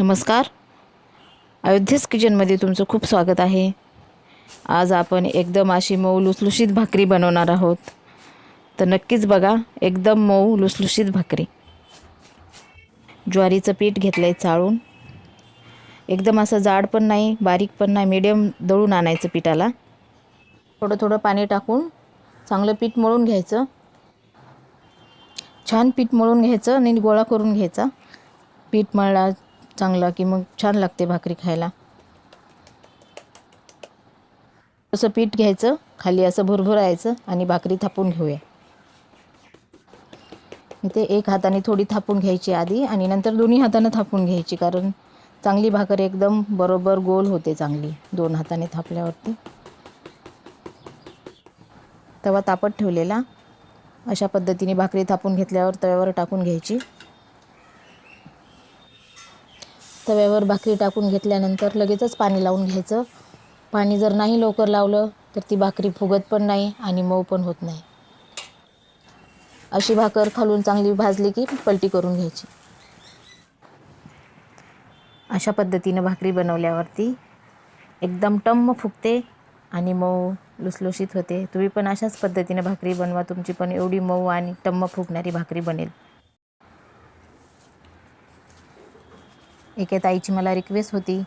नमस्कार. अयोध्येस किचनमध्ये तुमचं खूप स्वागत आहे. आज आपण एकदम अशी मऊ लुसलुशीत भाकरी बनवणार आहोत. तर नक्कीच बघा एकदम मऊ लुसलुशीत भाकरी. ज्वारीचं पीठ घेतलं आहे चाळून. एकदम असं जाड पण नाही बारीक पण नाही मिडियम दळून आणायचं पिठाला. थोडं थोडं पाणी टाकून चांगलं पीठ मळून घ्यायचं. छान पीठ मळून घ्यायचं आणि गोळा करून घ्यायचा. पीठ मळला चांगला की मग छान लागते भाकरी खायला. असं पीठ घ्यायचं खाली असं भुरभुरायचं आणि भाकरी थापून घेऊया. इथे एक हाताने थोडी थापून घ्यायची आधी आणि नंतर दोन्ही हातानं थापून घ्यायची कारण चांगली भाकर एकदम बरोबर गोल होते चांगली दोन हाताने थापल्यावरती. तवा तापत ठेवलेला. अशा पद्धतीने भाकरी थापून घेतल्यावर तव्यावर टाकून घ्यायची. तव्यावर भाकरी टाकून घेतल्यानंतर लगेचच पाणी लावून घ्यायचं. पाणी जर नाही लवकर लावलं तर ती भाकरी फुगत पण नाही आणि मऊ पण होत नाही. अशी भाकर खालून चांगली भाजली की पलटी करून घ्यायची. अशा पद्धतीनं भाकरी बनवल्यावरती एकदम टम्म फुगते आणि मऊ लुसलुशीत होते. तुम्ही पण अशाच पद्धतीने भाकरी बनवा. तुमची पण एवढी मऊ आणि टम्म फुगणारी भाकरी बनेल. एके ताईची मला रिक्वेस्ट होती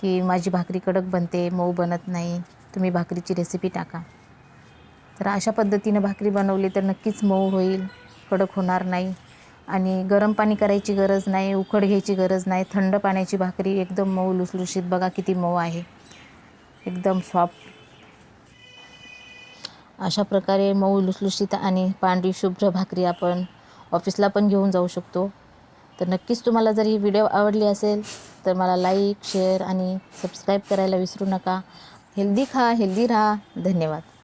की माझी भाकरी कडक बनते मऊ बनत नाही तुम्ही भाकरीची रेसिपी टाका. तर अशा पद्धतीनं भाकरी बनवली तर नक्कीच मऊ होईल कडक होणार नाही. आणि गरम पाणी करायची गरज नाही उकड घ्यायची गरज नाही थंड पाण्याची भाकरी एकदम मऊ लुसलुशीत. बघा किती मऊ आहे. एकदम सॉफ्ट अशा प्रकारे मऊ लुसलुशीत आणि पांढरी शुभ्र भाकरी आपण ऑफिसला पण घेऊन जाऊ शकतो. तर नक्कीच तुम्हाला जर ही व्हिडिओ आवडली असेल तर मला लाईक शेअर आणि सबस्क्राईब करायला विसरू नका. हेल्दी खा हेल्दी राहा. धन्यवाद.